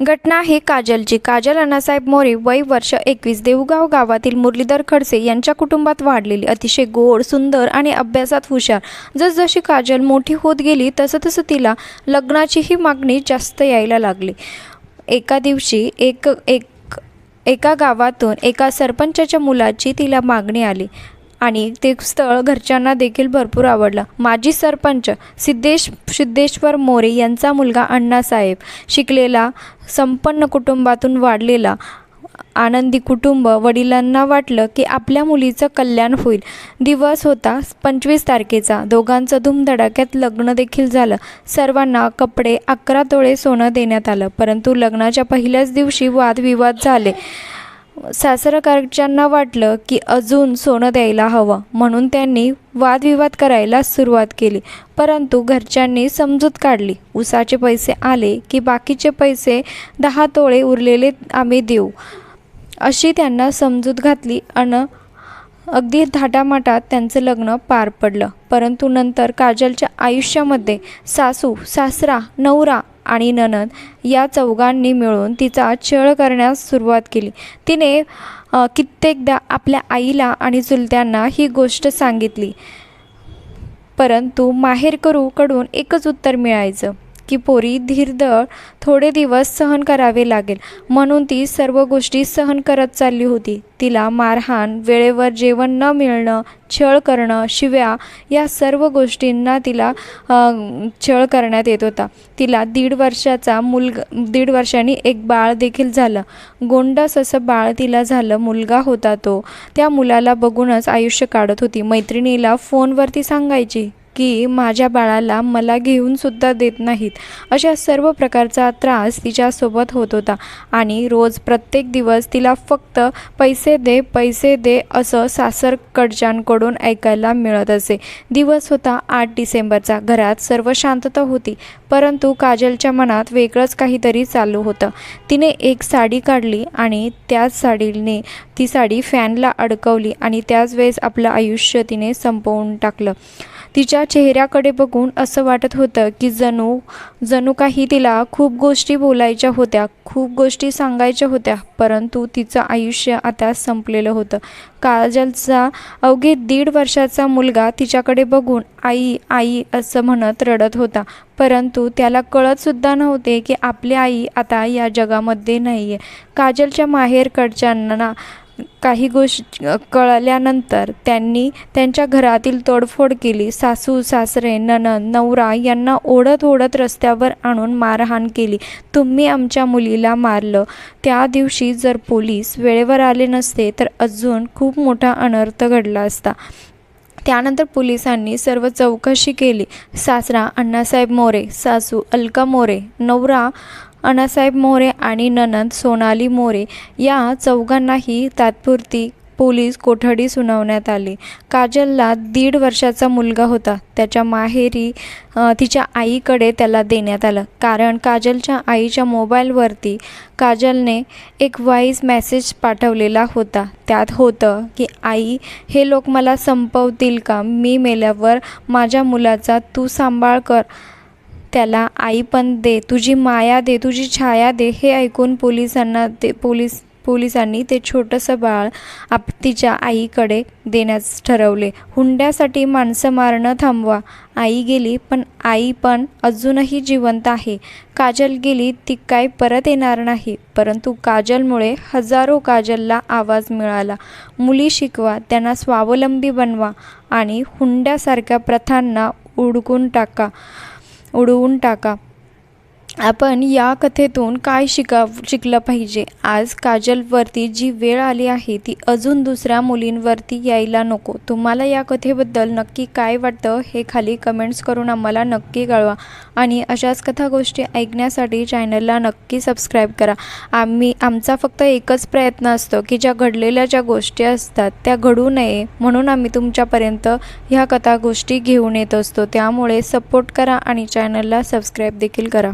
घटना आहे काजलची. काजल अण्णासाहेब मोरे वय वर्ष एकवीस. देऊगाव गावातील मुरलीधर खडसे यांच्या कुटुंबात वाढलेली. अतिशय गोड सुंदर आणि अभ्यासात हुशार. जसजशी काजल मोठी होत गेली तसं तसं तिला लग्नाचीही मागणी जास्त यायला लागली. एका दिवशी एक एक एका गावातून एका सरपंचाच्या मुलाची तिला मागणी आली. आणि ते स्थळ घरच्यांना देखील भरपूर आवडलं. माजी सरपंच सिद्धेश सिद्धेश्वर मोरे यांचा मुलगा अण्णासाहेब शिकलेला संपन्न कुटुंबातून वाढलेला आनंदी कुटुंब. वडिलांना वाटलं की आपल्या मुलीचं कल्याण होईल. दिवस होता पंचवीस तारखेचा. दोघांचं धूमधडाक्यात लग्न देखील झालं. सर्वांना कपडे अकरा तोळे सोनं देण्यात आलं. परंतु लग्नाच्या पहिल्याच दिवशी वादविवाद झाले. सासरकारच्यांना वाटलं की अजून सोनं द्यायला हवं म्हणून त्यांनी वादविवाद करायला सुरुवात केली. परंतु घरच्यांनी समजूत काढली. उसाचे पैसे आले की बाकीचे पैसे दहा तोळे उरलेले आम्ही देऊ. अशी त्यांना समजूत घातली आणि अगदी थाटामाटात त्यांचं लग्न पार पडलं. परंतु नंतर काजलच्या आयुष्यामध्ये सासू सासरा नवरा आणि ननद या चौघांनी मिळून तिचा छळ करण्यास सुरुवात केली. तिने कित्येकदा आपल्या आईला आणि चुलत्यांना ही गोष्ट सांगितली. परंतु माहेरकरूकडून एकच उत्तर मिळायचं. की पोरी धीरदळ थोडे दिवस सहन करावे लागेल. म्हणून ती सर्व गोष्टी सहन करत चालली होती. तिला मारहाण वेळेवर जेवण न मिळणं छळ करणं शिव्या या सर्व गोष्टींना तिला छळ करण्यात येत होता. तिला दीड वर्षाचा मुलग दीड वर्षांनी एक बाळ देखील झालं. गोंडस असं बाळ तिला झालं मुलगा होता तो. त्या मुलाला बघूनच आयुष्य काढत होती. मैत्रिणीला फोनवरती सांगायची की माझ्या बाळाला मला घेऊन सुद्धा देत नाहीत. अशा सर्व प्रकारचा त्रास तिच्यासोबत होत होता. आणि रोज प्रत्येक दिवस तिला फक्त पैसे दे पैसे दे असं सासरकडच्यांकडून ऐकायला मिळत असे. दिवस होता आठ डिसेंबरचा. घरात सर्व शांतता होती. परंतु काजलच्या मनात वेगळंच काहीतरी चालू होतं. तिने एक साडी काढली आणि त्याच साडीने ती साडी फॅनला अडकवली आणि त्याच वेळेस आपलं आयुष्य तिने संपवून टाकलं. तिच्या चेहऱ्याकडे बघून असं वाटत होतं की जणू जणू काही तिला खूप गोष्टी बोलायच्या होत्या खूप गोष्टी सांगायच्या होत्या परंतु तिचं आयुष्य आता संपलेलं होतं. काजलचा अवघे दीड वर्षाचा मुलगा तिच्याकडे बघून आई आई असं म्हणत रडत होता. परंतु त्याला कळतसुद्धा नव्हते की आपली आई आता या जगामध्ये नाही आहे काजलच्या माहेरकडच्यांना काही गोष्ट कळल्यानंतर त्यांनी त्यांच्या घरातील तोडफोड केली. सासू सासरे ननद नवरा यांना ओढत ओढत रस्त्यावर आणून मारहाण केली. तुम्ही आमच्या मुलीला मारलं. त्या दिवशी जर पोलीस वेळेवर आले नसते तर अजून खूप मोठा अनर्थ घडला असता. त्यानंतर पोलिसांनी सर्व चौकशी केली. सासरा अण्णासाहेब मोरे सासू अलका मोरे नवरा अण्णासाहेब मोरे आणि ननंद सोनाली मोरे या चौघांनाही तात्पुरती पोलीस कोठडी सुनावण्यात आली. काजलला दीड वर्षाचा मुलगा होता. त्याच्या माहेरी तिच्या आईकडे त्याला देण्यात आलं. कारण काजलच्या आईच्या मोबाईलवरती काजलने एक व्हॉईस मेसेज पाठवलेला होता. त्यात होतं की आई हे लोक मला संपवतील का? मी मेल्यावर माझ्या मुलाचा तू सांभाळ कर. त्याला आई पण दे तुझी माया दे तुझी छाया दे हे ऐकून पोलिसांना ते पोलीस पोलिसांनी ते छोटंसं बाळ आप तिच्या आईकडे देण्यास ठरवले. हुंड्यासाठी माणसं मारणं थांबवा. आई गेली पण आई पण अजूनही जिवंत आहे. काजल गेली ती काय परत येणार नाही. परंतु काजलमुळे हजारो काजलला आवाज मिळाला. मुली शिकवा त्यांना स्वावलंबी बनवा आणि हुंड्यासारख्या प्रथांना उडकून टाका. उडवून टाका. आपण या कथेतून काय शिका शिकलं पाहिजे? आज काजलवरती जी वेळ आली आहे ती अजून दुसऱ्या मुलींवरती यायला नको. तुम्हाला या कथेबद्दल नक्की काय वाटतं हे खाली कमेंट्स करून आम्हाला नक्की कळवा. आणि अशाच कथा गोष्टी ऐकण्यासाठी चॅनलला नक्की सबस्क्राईब करा. आम्ही आमचा फक्त एकच प्रयत्न असतो की ज्या घडलेल्या ज्या गोष्टी असतात त्या घडू नये. म्हणून आम्ही तुमच्यापर्यंत ह्या कथा गोष्टी घेऊन येत असतो. त्यामुळे सपोर्ट करा आणि चॅनलला सबस्क्राईब देखील करा.